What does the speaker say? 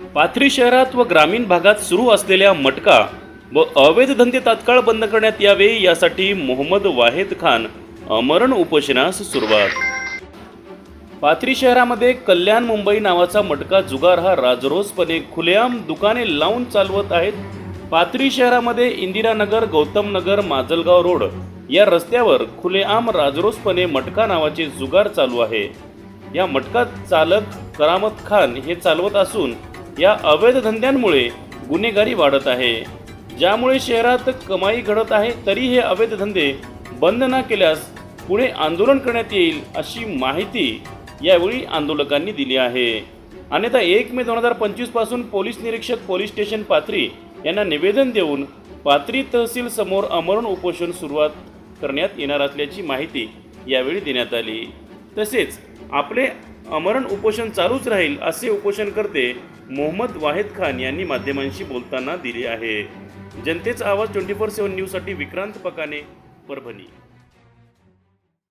पाथरी शहरात व ग्रामीण भागात सुरू असलेल्या मटका व अवैध धंदे तात्काळ बंद करण्यात यावे यासाठी मोहम्मद वाहेद खान अमरण उपोषणास सुरुवात. पाथरी शहरामध्ये कल्याण मुंबई नावाचा मटका जुगार हा राजरोसपणे खुलेआम दुकाने लावून चालवत आहेत. पाथरी शहरामध्ये इंदिरानगर गौतम नगर माजलगाव रोड या रस्त्यावर खुलेआम राजरोसपणे मटका नावाचे जुगार चालू आहे. या मटका चालक करामत खान हे चालवत असून या अवैध धंद्यांमुळे गुन्हेगारी वाढत आहे. ज्यामुळे शहरात कमाई घडत आहे तरी हे अवैध धंदे बंद न केल्यास पुढे आंदोलन करण्यात येईल अशी माहिती यावेळी आंदोलकांनी दिली आहे. अन्यथा एक मे दोन हजार पंचवीसपासून पोलीस निरीक्षक पोलीस स्टेशन पाथरी यांना निवेदन देऊन पाथरी तहसील समोर अमरण उपोषण सुरुवात करण्यात येणार असल्याची माहिती यावेळी देण्यात आली. तसेच आपले अमरण उपोषण चालूच राहील असे उपोषणकर्ते मोहम्मद वाहेद खान यांनी माध्यमांशी बोलताना दिले आहे. जनतेचा आवाज ट्वेंटी फोर सेव्हन न्यूजसाठी विक्रांत पकाने परभणी.